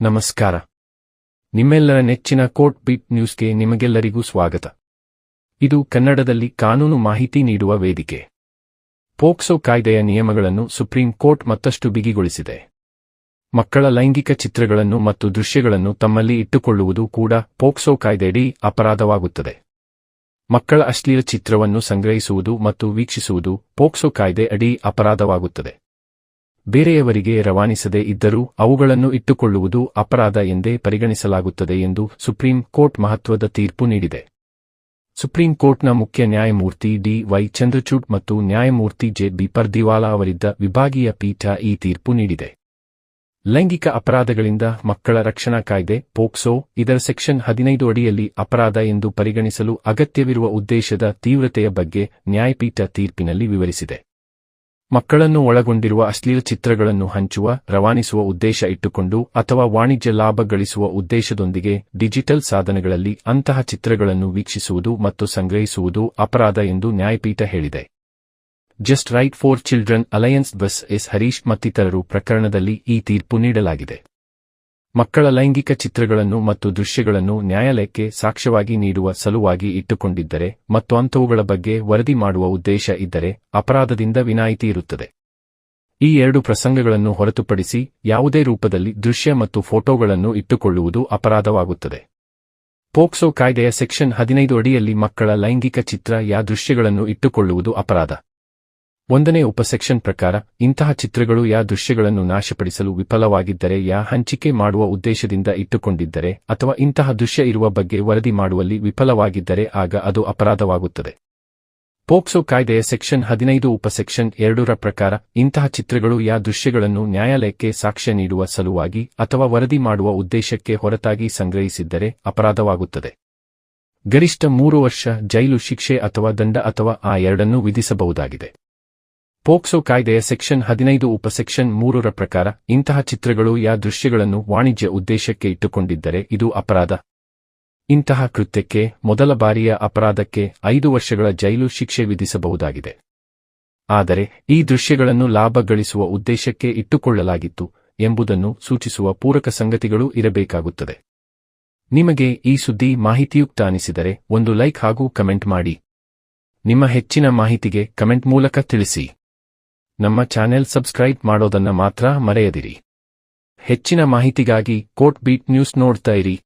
ನಮಸ್ಕಾರ. ನಿಮ್ಮೆಲ್ಲರ ನೆಚ್ಚಿನ ಕೋರ್ಟ್ ಬೀಟ್ ನ್ಯೂಸ್ಗೆ ನಿಮಗೆಲ್ಲರಿಗೂ ಸ್ವಾಗತ. ಇದು ಕನ್ನಡದಲ್ಲಿ ಕಾನೂನು ಮಾಹಿತಿ ನೀಡುವ ವೇದಿಕೆ. ಪೋಕ್ಸೋ ಕಾಯ್ದೆಯ ನಿಯಮಗಳನ್ನು ಸುಪ್ರೀಂ ಕೋರ್ಟ್ ಮತ್ತಷ್ಟು ಬಿಗಿಗೊಳಿಸಿದೆ. ಮಕ್ಕಳ ಲೈಂಗಿಕ ಚಿತ್ರಗಳನ್ನು ಮತ್ತು ದೃಶ್ಯಗಳನ್ನು ತಮ್ಮಲ್ಲಿ ಇಟ್ಟುಕೊಳ್ಳುವುದು ಕೂಡ ಪೋಕ್ಸೋ ಕಾಯ್ದೆಯಡಿ ಅಪರಾಧವಾಗುತ್ತದೆ. ಮಕ್ಕಳ ಅಶ್ಲೀಲ ಚಿತ್ರವನ್ನು ಸಂಗ್ರಹಿಸುವುದು ಮತ್ತು ವೀಕ್ಷಿಸುವುದು ಪೋಕ್ಸೋ ಕಾಯ್ದೆ ಅಡಿ ಅಪರಾಧವಾಗುತ್ತದೆ. ಬೇರೆಯವರಿಗೆ ರವಾನಿಸದೇ ಇದ್ದರೂ ಅವುಗಳನ್ನು ಇಟ್ಟುಕೊಳ್ಳುವುದು ಅಪರಾಧ ಎಂದೇ ಪರಿಗಣಿಸಲಾಗುತ್ತದೆ ಎಂದು ಸುಪ್ರೀಂ ಕೋರ್ಟ್ ಮಹತ್ವದ ತೀರ್ಪು ನೀಡಿದೆ. ಸುಪ್ರೀಂ ಕೋರ್ಟ್ನ ಮುಖ್ಯ ನ್ಯಾಯಮೂರ್ತಿ ಡಿ ವೈ ಚಂದ್ರಚೂಡ್ ಮತ್ತು ನ್ಯಾಯಮೂರ್ತಿ ಜೆ ಬಿ ಪರ್ದಿವಾಲಾ ಅವರಿದ್ದ ವಿಭಾಗೀಯ ಪೀಠ ಈ ತೀರ್ಪು ನೀಡಿದೆ. ಲೈಂಗಿಕ ಅಪರಾಧಗಳಿಂದ ಮಕ್ಕಳ ರಕ್ಷಣಾ ಕಾಯ್ದೆ, ಪೋಕ್ಸೋ, ಇದರ ಸೆಕ್ಷನ್ ಹದಿನೈದು ಅಡಿಯಲ್ಲಿ ಅಪರಾಧ ಎಂದು ಪರಿಗಣಿಸಲು ಅಗತ್ಯವಿರುವ ಉದ್ದೇಶದ ತೀವ್ರತೆಯ ಬಗ್ಗೆ ನ್ಯಾಯಪೀಠ ತೀರ್ಪಿನಲ್ಲಿ ವಿವರಿಸಿದೆ. ಮಕ್ಕಳನ್ನು ಒಳಗೊಂಡಿರುವ ಅಶ್ಲೀಲ ಚಿತ್ರಗಳನ್ನು ಹಂಚುವ, ರವಾನಿಸುವ ಉದ್ದೇಶ ಇಟ್ಟುಕೊಂಡು ಅಥವಾ ವಾಣಿಜ್ಯ ಲಾಭ ಗಳಿಸುವ ಉದ್ದೇಶದೊಂದಿಗೆ ಡಿಜಿಟಲ್ ಸಾಧನಗಳಲ್ಲಿ ಅಂತಹ ಚಿತ್ರಗಳನ್ನು ವೀಕ್ಷಿಸುವುದು ಮತ್ತು ಸಂಗ್ರಹಿಸುವುದು ಅಪರಾಧ ಎಂದು ನ್ಯಾಯಪೀಠ ಹೇಳಿದೆ. Just right for children alliance bus S Harish ಮತ್ತಿತರರು ಪ್ರಕರಣದಲ್ಲಿ ಈ ತೀರ್ಪು ನೀಡಲಾಗಿದೆ. ಮಕ್ಕಳ ಲೈಂಗಿಕ ಚಿತ್ರಗಳನ್ನು ಮತ್ತು ದೃಶ್ಯಗಳನ್ನು ನ್ಯಾಯಾಲಯಕ್ಕೆ ಸಾಕ್ಷ್ಯವಾಗಿ ನೀಡುವ ಸಲುವಾಗಿ ಇಟ್ಟುಕೊಂಡಿದ್ದರೆ ಮತ್ತು ಅಂಥವುಗಳ ಬಗ್ಗೆ ವರದಿ ಮಾಡುವ ಉದ್ದೇಶ ಇದ್ದರೆ ಅಪರಾಧದಿಂದ ವಿನಾಯಿತಿ ಇರುತ್ತದೆ. ಈ ಎರಡು ಪ್ರಸಂಗಗಳನ್ನು ಹೊರತುಪಡಿಸಿ ಯಾವುದೇ ರೂಪದಲ್ಲಿ ದೃಶ್ಯ ಮತ್ತು ಫೋಟೋಗಳನ್ನು ಇಟ್ಟುಕೊಳ್ಳುವುದು ಅಪರಾಧವಾಗುತ್ತದೆ. ಪೋಕ್ಸೋ ಕಾಯ್ದೆಯ ಸೆಕ್ಷನ್ ಹದಿನೈದು ಅಡಿಯಲ್ಲಿ ಮಕ್ಕಳ ಲೈಂಗಿಕ ಚಿತ್ರ ಯಾ ದೃಶ್ಯಗಳನ್ನು ಇಟ್ಟುಕೊಳ್ಳುವುದು ಅಪರಾಧ. ಒಂದನೇ ಉಪಸೆಕ್ಷನ್ ಪ್ರಕಾರ, ಇಂತಹ ಚಿತ್ರಗಳು ಯಾ ದೃಶ್ಯಗಳನ್ನು ನಾಶಪಡಿಸಲು ವಿಫಲವಾಗಿದ್ದರೆ, ಯಾ ಹಂಚಿಕೆ ಮಾಡುವ ಉದ್ದೇಶದಿಂದ ಇಟ್ಟುಕೊಂಡಿದ್ದರೆ, ಅಥವಾ ಇಂತಹ ದೃಶ್ಯ ಇರುವ ಬಗ್ಗೆ ವರದಿ ಮಾಡುವಲ್ಲಿ ವಿಫಲವಾಗಿದ್ದರೆ, ಆಗ ಅದು ಅಪರಾಧವಾಗುತ್ತದೆ. ಪೋಕ್ಸೋ ಕಾಯ್ದೆಯ ಸೆಕ್ಷನ್ ಹದಿನೈದು ಉಪಸೆಕ್ಷನ್ ಎರಡರ ಪ್ರಕಾರ, ಇಂತಹ ಚಿತ್ರಗಳು ಯಾ ದೃಶ್ಯಗಳನ್ನು ನ್ಯಾಯಾಲಯಕ್ಕೆ ಸಾಕ್ಷ್ಯ ನೀಡುವ ಸಲುವಾಗಿ ಅಥವಾ ವರದಿ ಮಾಡುವ ಉದ್ದೇಶಕ್ಕೆ ಹೊರತಾಗಿ ಸಂಗ್ರಹಿಸಿದ್ದರೆ ಅಪರಾಧವಾಗುತ್ತದೆ. ಗರಿಷ್ಠ ಮೂರು ವರ್ಷ ಜೈಲು ಶಿಕ್ಷೆ ಅಥವಾ ದಂಡ ಅಥವಾ ಆ ಎರಡನ್ನೂ ವಿಧಿಸಬಹುದಾಗಿದೆ. ಪೋಕ್ಸೋ ಕಾಯ್ದೆಯ ಸೆಕ್ಷನ್ ಹದಿನೈದು ಉಪಸೆಕ್ಷನ್ ಮೂರರ ಪ್ರಕಾರ, ಇಂತಹ ಚಿತ್ರಗಳು ಯಾ ದೃಶ್ಯಗಳನ್ನು ವಾಣಿಜ್ಯ ಉದ್ದೇಶಕ್ಕೆ ಇಟ್ಟುಕೊಂಡಿದ್ದರೆ ಇದು ಅಪರಾಧ. ಇಂತಹ ಕೃತ್ಯಕ್ಕೆ, ಮೊದಲ ಬಾರಿಯ ಅಪರಾಧಕ್ಕೆ ಐದು ವರ್ಷಗಳ ಜೈಲು ಶಿಕ್ಷೆ ವಿಧಿಸಬಹುದಾಗಿದೆ. ಆದರೆ, ಈ ದೃಶ್ಯಗಳನ್ನು ಲಾಭ ಗಳಿಸುವ ಉದ್ದೇಶಕ್ಕೆ ಇಟ್ಟುಕೊಳ್ಳಲಾಗಿತ್ತು ಎಂಬುದನ್ನು ಸೂಚಿಸುವ ಪೂರಕ ಸಂಗತಿಗಳು ಇರಬೇಕಾಗುತ್ತದೆ. ನಿಮಗೆ ಈ ಸುದ್ದಿ ಮಾಹಿತಿಯುಕ್ತ ಅನಿಸಿದರೆ ಒಂದು ಲೈಕ್ ಹಾಗೂ ಕಮೆಂಟ್ ಮಾಡಿ. ನಿಮ್ಮ ಹೆಚ್ಚಿನ ಮಾಹಿತಿಗೆ ಕಮೆಂಟ್ ಮೂಲಕ ತಿಳಿಸಿ. ನಮ್ಮ ಚಾನೆಲ್ ಸಬ್ಸ್ಕ್ರೈಬ್ ಮಾಡೋದನ್ನ ಮಾತ್ರ ಮರೆಯದಿರಿ. ಹೆಚ್ಚಿನ ಮಾಹಿತಿಗಾಗಿ ಕೋಟ್ ಬೀಟ್ ನ್ಯೂಸ್ ನೋಡ್ತಾ ಇರಿ.